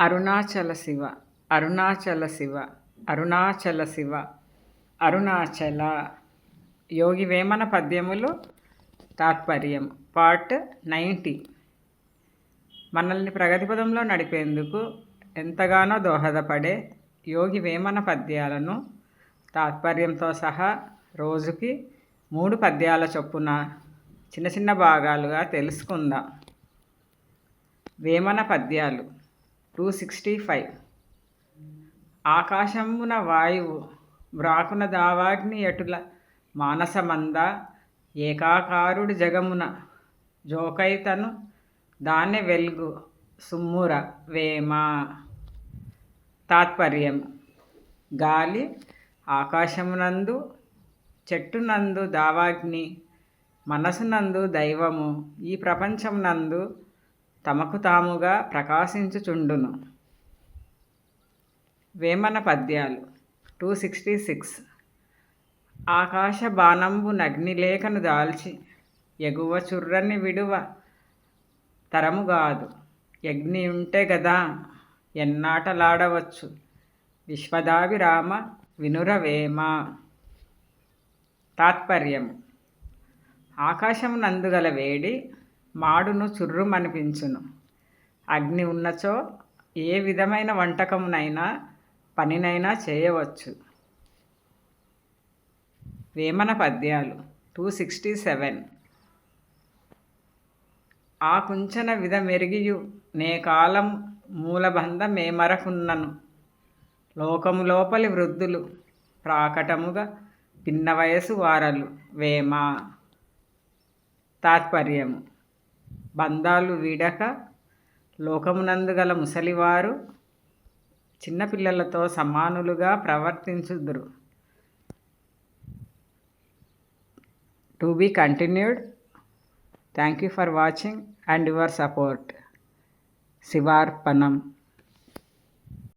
అరుణాచల శివ అరుణాచల శివ అరుణాచల శివ అరుణాచల. యోగి వేమన పద్యములు తాత్పర్యం part ninety. మనల్ని ప్రగతి పదంలో నడిపేందుకు ఎంతగానో దోహదపడే యోగి వేమన పద్యాలను తాత్పర్యంతో సహా రోజుకి మూడు పద్యాల చొప్పున చిన్న చిన్న భాగాలుగా తెలుసుకుందాం. వేమన పద్యాలు. Two sixty five. ఆకాశమున వాయువు వ్రాకున దావాగ్ని ఎటుల మానసమంద ఏకాకారుడి జగమున జోకైతను దాన్ని వెలుగు సుమ్ముర వేమ. తాత్పర్యం గాలి ఆకాశమునందు చెట్టునందు దావాగ్ని మనసునందు దైవము ఈ ప్రపంచమునందు తమకు తాముగా ప్రకాశించుచుండును. వేమన పద్యాలు టూ సిక్స్టీ సిక్స్. ఆకాశ బాణంబు నగ్నిలేఖను దాల్చి ఎగువ చుర్రని విడువ తరము కాదు యజ్ఞి ఉంటే గదా ఎన్నాటలాడవచ్చు? విశ్వదాభిరామ వినురవేమ. తాత్పర్యము. ఆకాశమునందుగల వేడి మాడును చుర్రుమనిపించును. అగ్ని ఉన్నచో ఏ విధమైన వంటకమునైనా పనినైనా చేయవచ్చు. వేమన పద్యాలు టూ సిక్స్టీ సెవెన్. ఆ కుంచన విధ మెరిగియు నే కాలం మూలబంధ మేమరకున్నను లోకము లోపలి వృద్ధులు ప్రాకటముగా పిన్న వయసు వారలు. వేమ? తాత్పర్యము. బంధాలు వీడక లోకమునందు గల ముసలివారు చిన్నపిల్లలతో సమానులుగా ప్రవర్తించుదురు. To be continued. Thank you for watching and your support. శివార్పణం.